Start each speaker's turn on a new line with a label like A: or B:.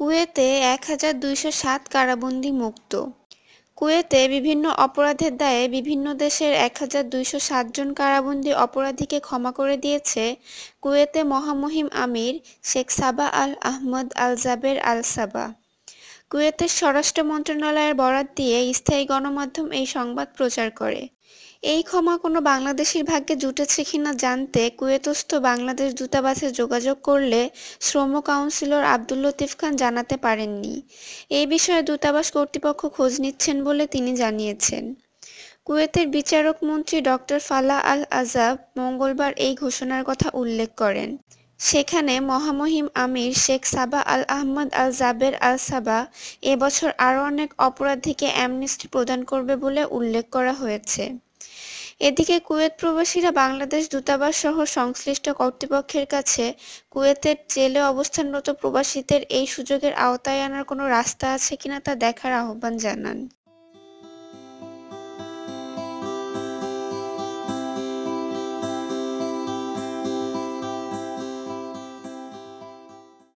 A: কুয়েতে এক হাজার দুইশো সাত কারাবন্দী মুক্ত। কুয়েতে বিভিন্ন অপরাধের দায়ে বিভিন্ন দেশের এক হাজার দুইশো জন কারাবন্দী অপরাধীকে ক্ষমা করে দিয়েছে কুয়েতে মহামহিম আমির শেখ সাবা আল আহমদ আল জাবের আল সাবা। কুয়েতের স্বরাষ্ট্র মন্ত্রণালয়ের বরাত দিয়ে স্থায়ী গণমাধ্যম এই সংবাদ প্রচার করে। এই ক্ষমা কোনো বাংলাদেশির ভাগ্যে জুটেছে কিনা জানতে কুয়েতস্থ বাংলাদেশ দূতাবাসে যোগাযোগ করলে শ্রম কাউন্সিলর আব্দুল লতিফ খান জানাতে পারেননি। এই বিষয়ে দূতাবাস কর্তৃপক্ষ খোঁজ নিচ্ছেন বলে তিনি জানিয়েছেন। কুয়েতের বিচারক মন্ত্রী ডক্টর ফালা আল আজাব মঙ্গলবার এই ঘোষণার কথা উল্লেখ করেন। সেখানে মহামহিম আমির শেখ সাবা আল আহমদ আল জাবের আল সাবা এবছর আরও অনেক অপরাধীকে অ্যামনেস্টি প্রদান করবে বলে উল্লেখ করা হয়েছে। এদিকে কুয়েত প্রবাসীরা বাংলাদেশ দূতাবাস সহ সংশ্লিষ্ট কর্তৃপক্ষের কাছে কুয়েতের জেলে অবস্থানরত প্রবাসীদের এই সুযোগের আওতায় আনার কোনো রাস্তা আছে কিনা তা দেখার আহ্বান জানান।